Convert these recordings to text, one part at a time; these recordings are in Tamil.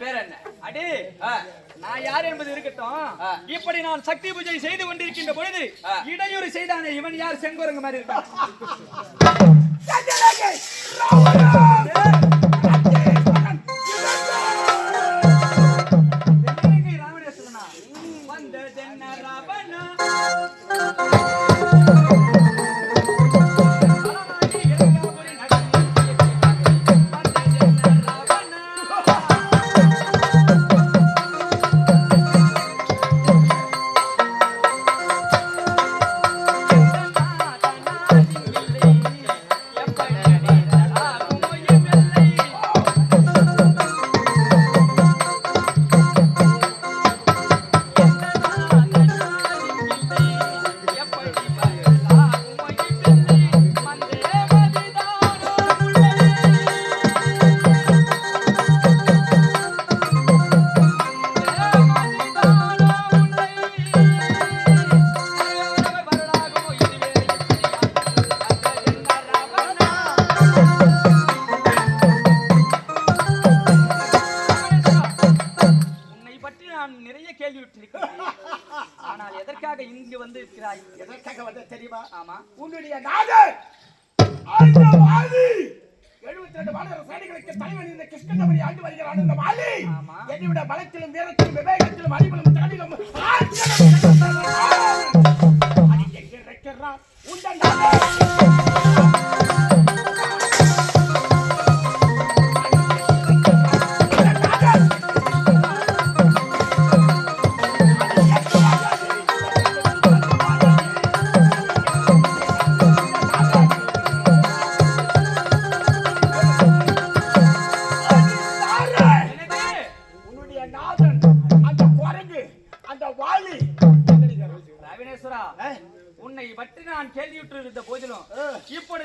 பேரு என்ன? அடி நான் யார் என்பது இருக்கட்டும். இப்படி நான் சக்தி பூஜை செய்து கொண்டிருக்கின்ற பொழுது. இடையூறு செய்தானே இவன் யார் செங்குரங்கு மாதிரி இருக்கான்? ஆண்டு வருகிறான் இந்த ஆமா. என்னை விட பலத்திலும் வீரத்திலும் விவேகத்திலும்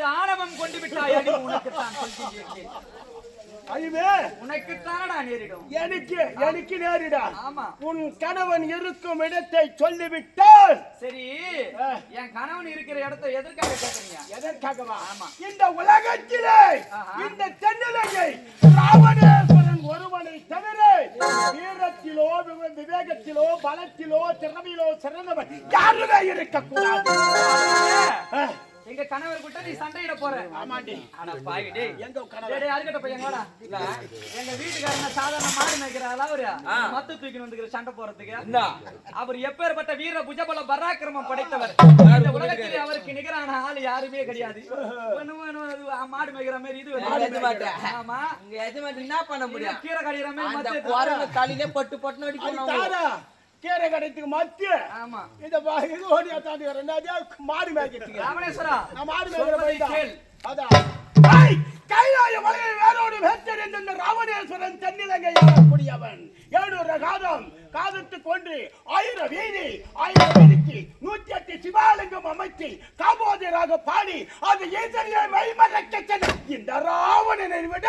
இப்பொழுது ஆணவம் கொண்டு விட்டாய் அடி உனக்குத்தான் சொல்கிறேன் அழிவே உனக்குத்தானடா நேரிடும். எனக்கு எனக்கு நேரிடா. ஆமா. உன் கணவன் இருக்கும் இடத்தை சொல்லிவிட்டால். சரி. என் கணவன் இருக்கிற இடத்தை எதற்காக கேக்குறீங்க? எதற்காகவா? ஆமா. இந்த உலகத்திலே. இந்த தென்னிலையை ராவணேஸ்வரன் ஒருவனை தவிர வீரத்திலோ விவ- விவேகத்திலோ பலத்திலோ திறமையிலோ சிறந்தவன் யாருமே இருக்கக்கூடாது. எங்க கணவர் கிட்ட நீ சண்டையிட போற. ஆமாண்டி. ஆனா டேய். எங்க அருகட்ட பையன் வாடா. இல்ல, எங்க வீட்டுக்காரங்க சாதாரண மாடு மேய்க்கிறாரா அவரு. மத்து தூக்கி வந்துக்கிற சண்டை போறதுக்கு. அவர் எப்பேற்பட்ட வீர புஜபல பராக்கிரமம் படைத்தவர். இந்த உலகத்திலே அவருக்கு நிகரான ஆள் யாருமே கிடையாது. மாடு மேய்க்கிற மாதிரி இது. ஆமா. எஜமான் என்ன பண்ண முடியும்? கீரை கடிக்கிற மாதிரி தலையிலே பட்டு பட்டுன்னு அடிக்கணும் கீரை கடைத்துக்கு மத்திய ஆமா. இந்த இது ஓடி தாண்டி ரெண்டாவது மாடு மேய்க்கிறதுக்கு. ராமணேஸ்வரா நான் மாடு மேய்க்கிற சொல்வதை போய் கேள். அதான். கைலாய மலையை வேரோடு வேற்றறிந்த ராமணேஸ்வரன் தென்னிலங்கை ஆளக்கூடியவன். ஏழு காதம் காதத்து கொண்டு ஆயிரம் வீதி ஆயிரம் வீதிக்கு நூத்தி எட்டு சிவாலிங்கம் அமைத்து காம்போதியராக பாடி அந்த ஈசனியை மைமறக்க சென்ற இந்த ராவணனை விட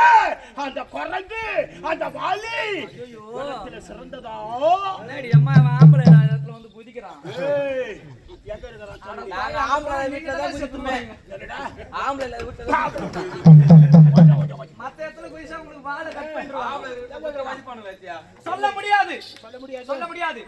அந்த குரங்கு அந்த வாலி சிறந்ததா? அம்மா ஆம்பளை இடத்துல வந்து குதிக்கிறான். ஆம்பளை வீட்டுல தான்? ஆம்பளை வீட்டுல தான் குதிப்போம். மத்த இடத்துல குதிச்சா உங்களுக்கு வாழை கட் வைத்தியா சொல்ல முடியாது. சொல்ல முடியாது. சொல்ல முடியாது.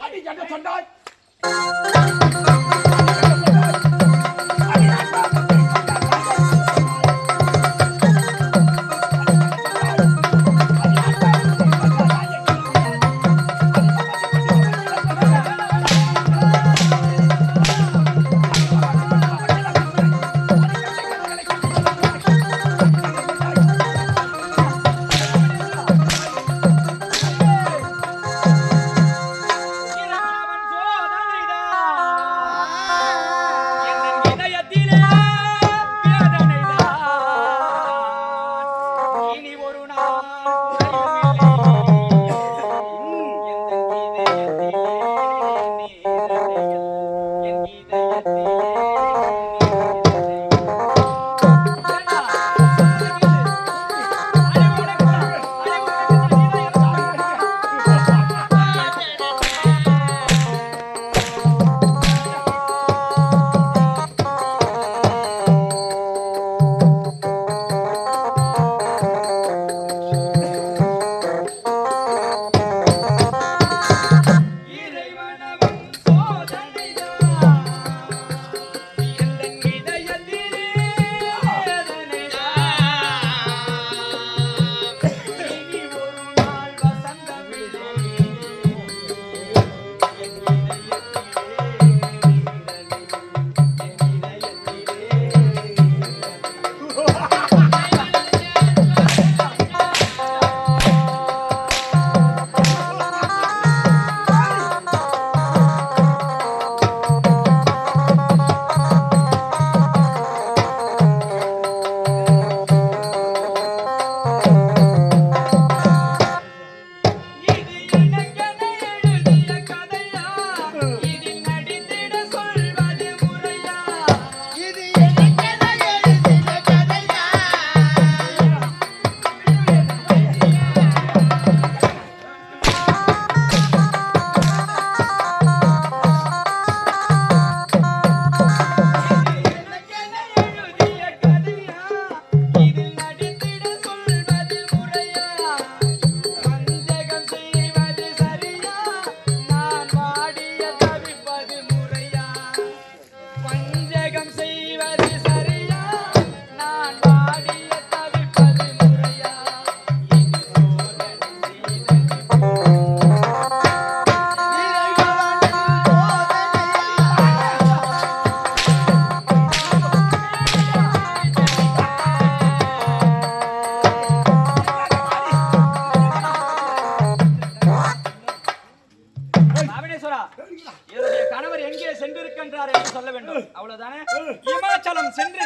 இமாச்சலம் சென்று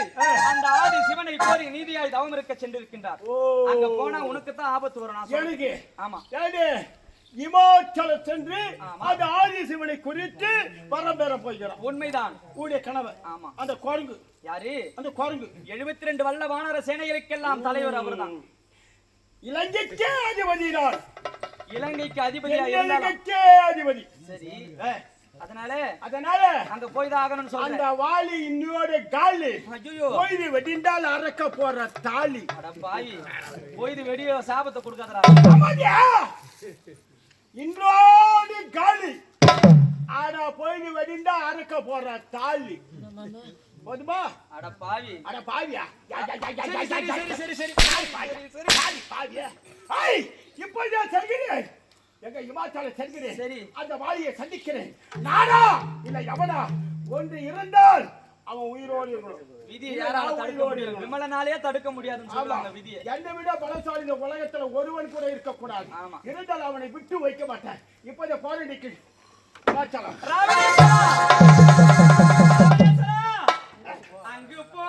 அந்த ஆதி சிவனை கோரி நீதியாய் தவம் இருக்க சென்றிருக்கின்றார். அங்க போனா உனக்கு தான் ஆபத்து வரும். எனக்கு? ஆமா. இமாச்சலம் சென்று. அந்த ஆதிசிவனை குறித்து பரம்பரை போய்கிறான் உண்மைதான். உடைய கணவர். ஆமா. அந்த குரங்கு. யாரு? அந்த குரங்கு. எழுபத்தி ரெண்டு வல்ல வானர சேனைகளுக்கெல்லாம் தலைவர் அவர்தான். இலங்கைக்கே அதிபதி நான் இலங்கைக்கு அதிபதியா இருந்தாலும். இலங்கைக்கே அதிபதி. சரி. அதனால அதனால அங்க போய் தான் ஆகணும்னு அந்த சொல்றேன் வாலி இன்னோட காலி. ஐயோ பொய்து வெடிந்தால் அறக்க போற தாலி. அட பாவி. போய் வெடியோ சாபத்தை கொடுக்காதடா. ஆமாடியா? இன்றோடு காலி. ஆனா பொய்து வெடிந்தா அறக்க போற தாலி. போதுமா? அட பாவி. அட பாவியா? சரி சரி யா, சரி சரி யாரு பாவியா? ஐய், இப்போ நான் எங்க இமாச்சல செல்கிறேன் சரி. அந்த வாலியை சந்திக்கிறேன் நானா இல்ல எவனா ஒன்று இருந்தால் அவன் உயிரோடு இருக்கணும் விதி யாரால தடுக்க. விமலனாலே தடுக்க முடியாதுன்னு. சொல்லுவாங்க விதியை என்னை விட பலசாலி இந்த உலகத்துல ஒருவன் கூட இருக்கக்கூடாது. இருந்தால் அவனை விட்டு வைக்க மாட்டேன் இப்போ இந்த போராடிக்கு இமாச்சலம்! அங்கு போனால்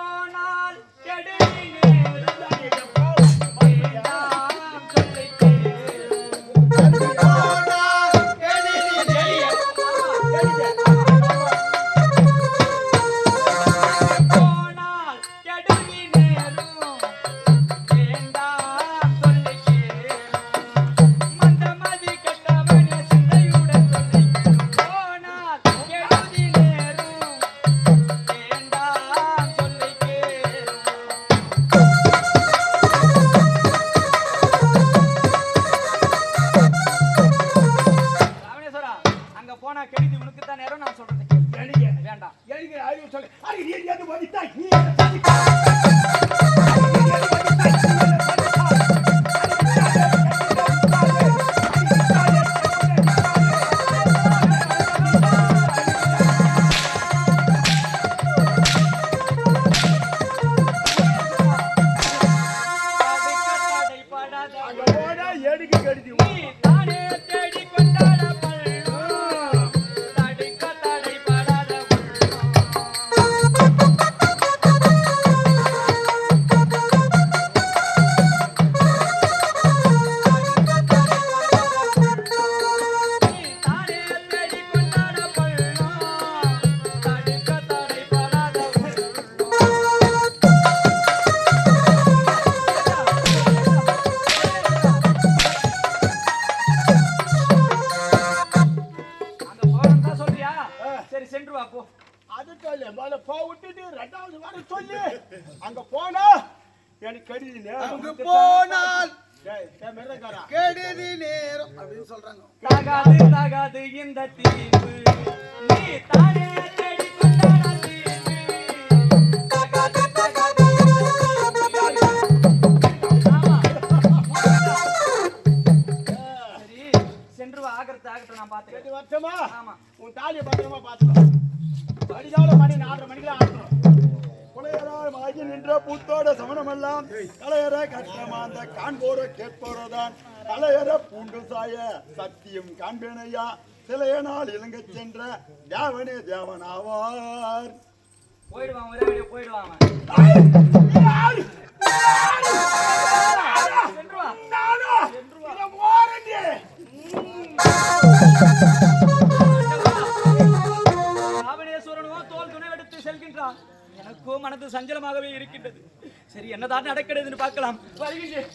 சென்று வா போ. அது சொல்லு மேல போ விட்டுட்டு ரெண்டாவது வர சொல்லு. அங்க போனா எனக்கு கடிது அங்கு போனால் கெடுதி நேரம் அப்படின்னு சொல்றாங்க. தகாது தகாது இந்த தீர்ப்பு. நீ தானே தாலியை பத்திரமா பார்த்துக்கோ. அடிதால மணி நாலரை மணிக்கெல்லாம் ஆடுறோம் புலையரால் ஆகி நின்ற பூத்தோட சமணமெல்லாம் கலையற கட்டமாந்த காண்போர கேட்போரதான். கலையற பூண்டு சாய சத்தியம் காண்பேனையா. சிலையனால் இலங்கச் சென்ற தேவனே தேவனாவார். போயிடுவான் ஒரே போயிடுவான் எனக்கோ மனது சஞ்சலமாகவே இருக்கின்றது. சரி என்னதான் நடக்கிறதுன்னு பார்க்கலாம். வருகிறேன்.